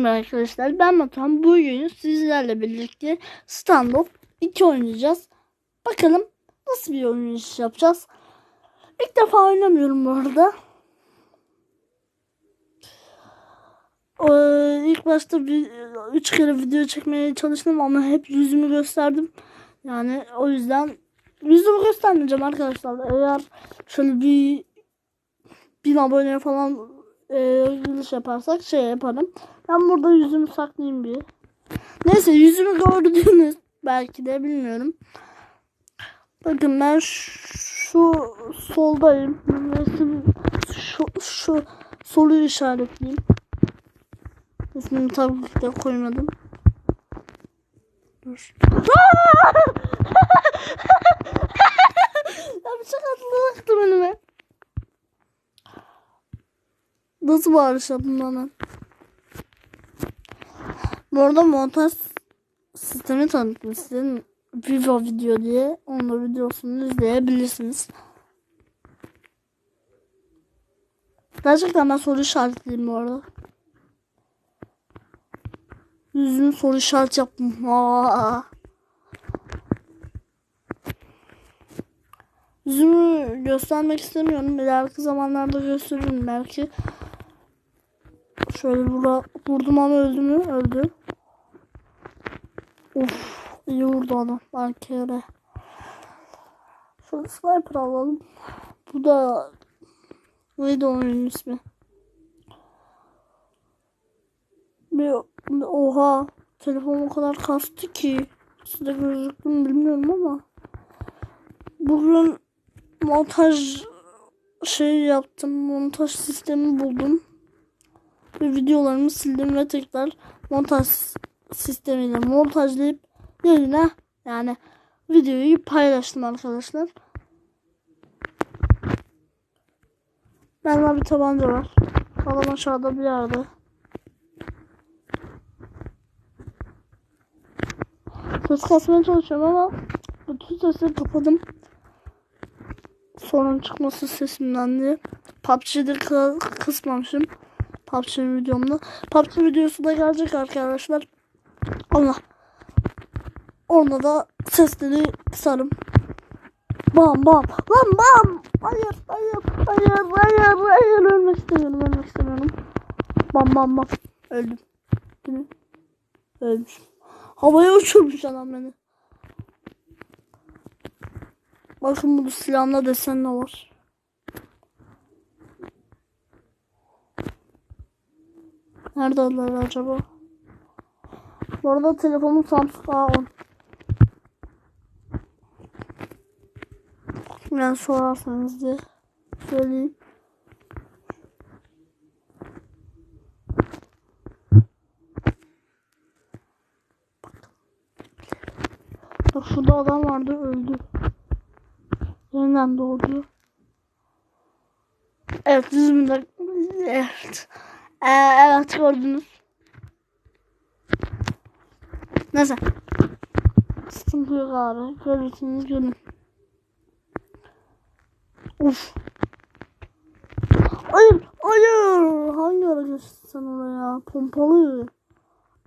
Merhaba arkadaşlar ben Batuhan. Bugün sizlerle birlikte stand-up 2 oynayacağız. Bakalım nasıl bir oynayış yapacağız. İlk defa oynamıyorum bu arada. Ee, ilk başta bir 3 kere video çekmeye çalıştım ama hep yüzümü gösterdim. Yani o yüzden yüzümü göstermeyeceğim arkadaşlar. Eğer şöyle bir bin abone falan e, yaparsak şey yaparım. Ben burada yüzümü saklayayım bir. Neyse yüzümü gördünüz belki de bilmiyorum. Bakın ben şu soldayım. Resim şu, şu solu işaretleyeyim. İsmini tabii ki de koymadım. Dur. ya bıçak atlayacaktım önüme. Nasıl bağırış yaptım bana? Bu arada montaj sistemi tanıttım size. Vivo video diye. Onun videosunu izleyebilirsiniz. Gerçekten ben soru işaretliyim bu arada. Yüzümü soru işaret yaptım. Aa. Yüzümü göstermek istemiyorum. İleriki zamanlarda gösteririm belki. Şöyle vura, vurdum ama öldü mü? Öldü. Of iyi vurdu adam. Belki öyle. Şöyle sniper alalım. Bu da neydi oyunun ismi? Bir, oha telefon o kadar kastı ki size gözüktü bilmiyorum ama bugün montaj şey yaptım montaj sistemi buldum ve videolarımı sildim ve tekrar montaj sistemiyle montajlayıp yayına yani videoyu paylaştım arkadaşlar. Bende bir tabanca var. Adam aşağıda bir yerde. Ses kasmaya çalışıyorum ama bütün sesleri kapadım. Sorun çıkması sesimden diye. PUBG'de kı- kısmamışım. PUBG videomda. PUBG videosu da gelecek arkadaşlar. Allah. Onda da sesleri kısarım. Bam bam. Lan bam. Hayır hayır hayır hayır hayır ölmek istemiyorum ölmek istemiyorum. Bam bam bam. Öldüm. Değil? Ölmüşüm. Havaya uçurmuş adam beni. Bakın bu silahında desen ne var. Neredeler acaba? Bu arada telefonum Samsung A10. Ben sorarsanız diye söyleyeyim. Bak şurada adam vardı öldü. Yeniden doğdu. Evet yüzümde evet. Ee, evet gördünüz. Neyse. Sıkıntı yok abi. Görürsünüz görün. Uf. Hayır, hayır. Hangi ara geçtin sen oraya? Pompalı.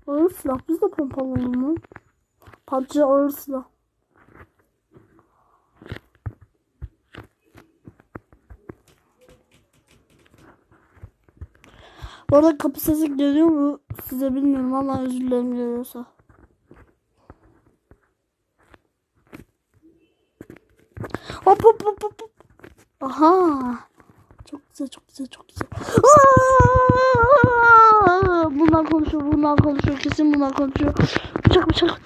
Ağır silah. Biz de pompalı mu? PUBG ağır silah. Bu arada kapı sesi geliyor mu? Size bilmiyorum ama özür dilerim geliyorsa. Hop hop hop hop. Aha. Çok güzel çok güzel çok güzel. Aa! Bundan konuşuyor bundan konuşuyor kesin bundan konuşuyor. Bıçak bıçak.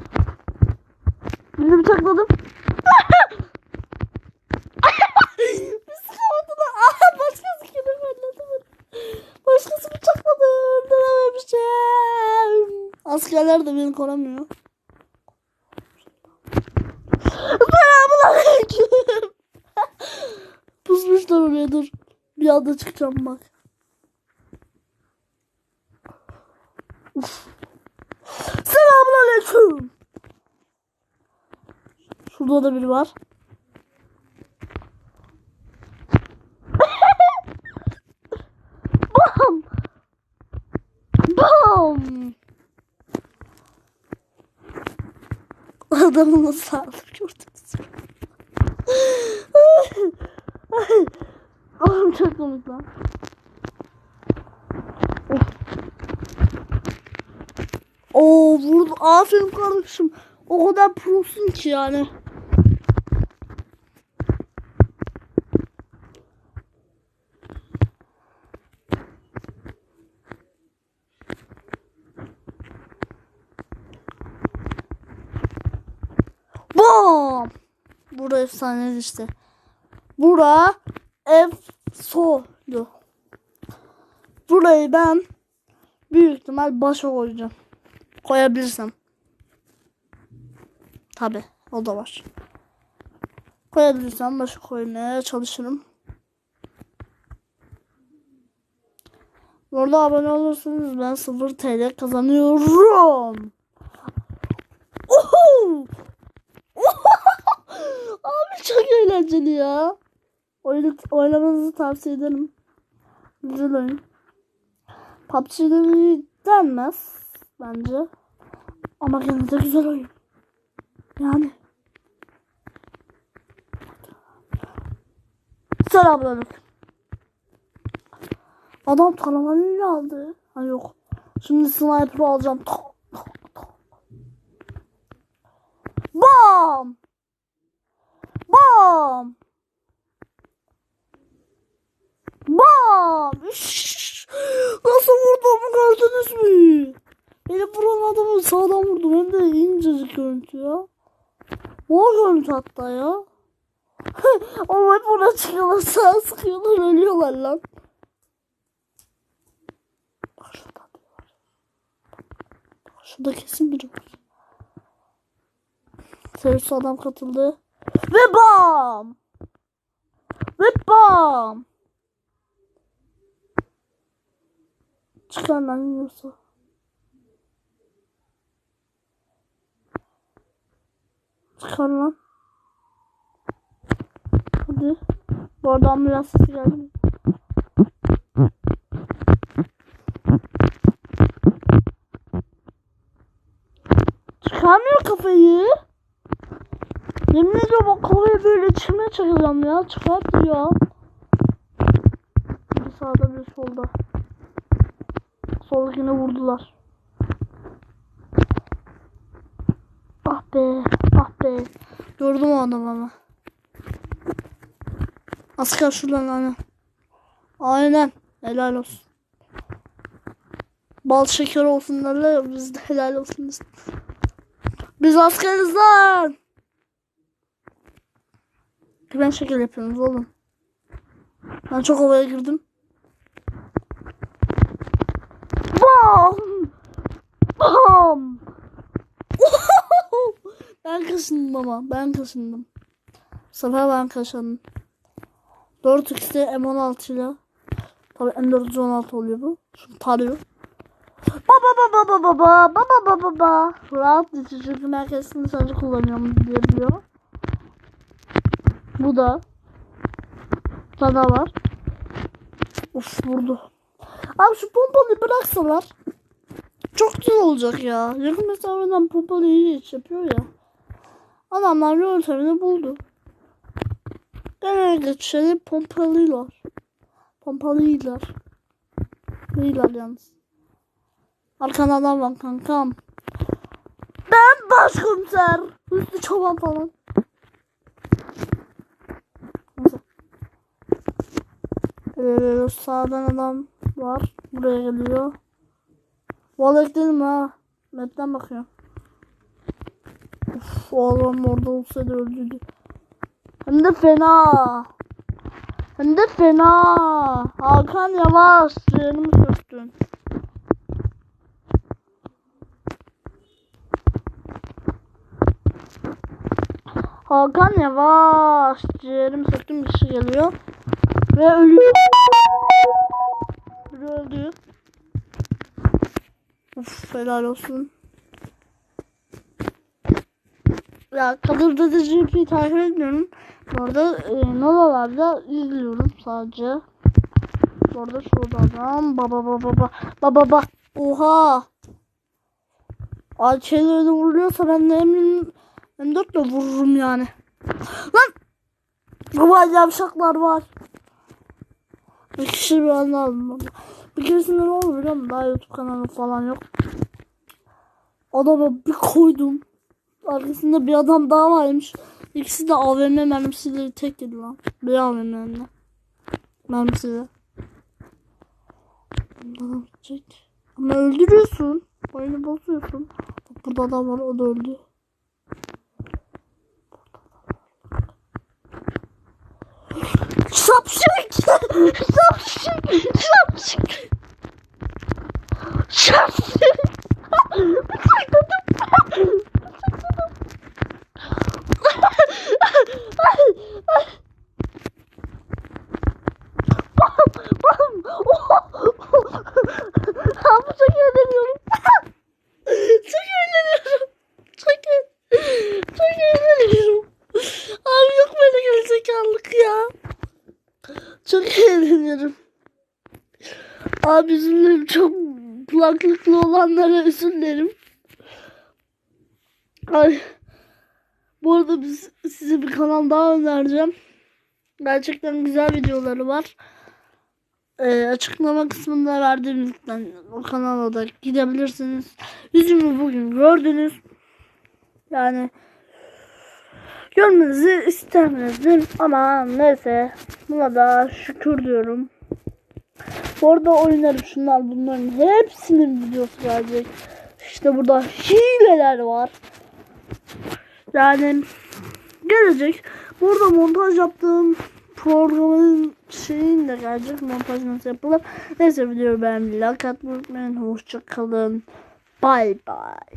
Birini bıçakladım. Sıkamadı da. Aha başkası mı? Başkası bıçakladı. Öldürememişim. Askerler de beni korumuyor. Selamünaleyküm. Pusmuşlar oraya dur. Bir anda çıkacağım bak. Uf. Selamünaleyküm. Şurada da biri var. Bam. Bam. Sağlık gördünüz. mü? Oğlum çok komik lan. Of. Oo vurdu. Aferin kardeşim. O kadar prosun ki yani. Bam! Bura efsane işte. Bura efsolu. Burayı ben büyük ihtimal başa koyacağım. Koyabilirsem. Tabi o da var. Koyabilirsem başa koymaya çalışırım. Burada abone olursanız ben 0 TL kazanıyorum. Oho! Abi çok eğlenceli ya. Oyun, oynamanızı tavsiye ederim. Güzel oyun. PUBG'de denmez bence. Ama gene de güzel oyun. Yani. Selamünaleyküm. Adam taramalıyla aldı. Ha yok. Şimdi sniper alacağım. Bam! Bam! Üş! Nasıl vurduğumu gördünüz mü? Beni vuran adamı sağdan vurdum. Hem de incecik görüntü ya. Mor görüntü hatta ya. Ama hep ona çıkıyorlar sağa sıkıyorlar ölüyorlar lan. Şurada kesin biri var. Terörist adam katıldı. Ve bam! Ve bam! Çıkar lan yiyorsa. Çıkar lan. Hadi. Bu arada ambulans geldi. Çıkarmıyor kafayı. Yemin ediyorum o kafayı böyle içime çakacağım ya. Çıkart ya. Bir sağda bir solda. Soldakine vurdular. Ah be. Ah be. Gördüm o adamı ama. Asker şuradan hani. Aynen. Helal olsun. Bal şeker olsun derler ya biz de helal olsun. Biz askeriz lan. Ben şeker yapıyoruz oğlum. Ben çok havaya girdim. Bam! Bam! ben kaşındım ama. Ben kaşındım. Sefer ben kaşındım. 4x'te M16 ile Tabii M416 oluyor bu. Şimdi tarıyor. Baba baba baba baba baba baba baba. Rahat çünkü merkezini sadece kullanıyorum diye biliyorum. Bu da. Sana var. Of vurdu. Abi şu pompalıyı bıraksalar çok güzel olacak ya. Yakın mesafeden pompalıyı iyi iş yapıyor ya. Adamlar yöntemini buldu. Genellikle şeyleri pompalıyorlar. Pompalıyorlar. Değiller yalnız. Arkanda adam var kankam. Ben başkomiser. Üstü çoban falan. Ee, sağdan adam var. Buraya geliyor. Valla dedim ha. Map'ten bakıyor. Uf, o adam orada olsaydı öldüydü. Hem de fena. Hem de fena. Hakan yavaş. Ciğerimi söktün. Hakan yavaş. Ciğerimi söktüm bir kişi geliyor. Ve ölüyor. Biri öldü. Uf helal olsun. Ya Kadir Dede GP'yi takip etmiyorum. Bu arada e, Nolalarda izliyorum sadece. Bu arada şurada adam. Baba baba baba. Baba baba. Oha. Alçeleri vuruyorsa ben de eminim M4 ile vururum yani. Lan! Vay yavşaklar var. Bir kişi bir onu. Bir keresinde ne oldu biliyor musun? Daha YouTube kanalı falan yok. Adama bir koydum. Arkasında bir adam daha varmış. İkisi de AVM mermisiyle tek yedi lan. Bir AVM mermi. Mermisiyle. Adam gidecek. Ama öldürüyorsun. Oyunu bozuyorsun. Burada adam var o da öldü. Şapşik! Şapşik! Şapşik! Şapşik! Bıçakladım. Bam! Abi çok eğleniyorum. çok eğleniyorum. Çok eğleniyorum. Çok eğleniyorum. Abi yok böyle gerizekalılık ya. Çok eğleniyorum. Özür dilerim. Çok kulaklıklı olanlara dilerim. Ay. Bu arada biz, size bir kanal daha önereceğim. Gerçekten güzel videoları var. Ee, açıklama kısmında verdiğim linkten o kanala da gidebilirsiniz. Yüzümü bugün gördünüz. Yani görmenizi istemezdim ama neyse buna da şükür diyorum. Bu arada oyunlarım şunlar bunların hepsinin videosu gelecek. İşte burada hileler var. Yani gelecek. Burada montaj yaptığım programın şeyin de gelecek. Montaj nasıl yapılır. Neyse videoyu beğenmeyi, like atmayı unutmayın. Hoşça kalın. Bye bye.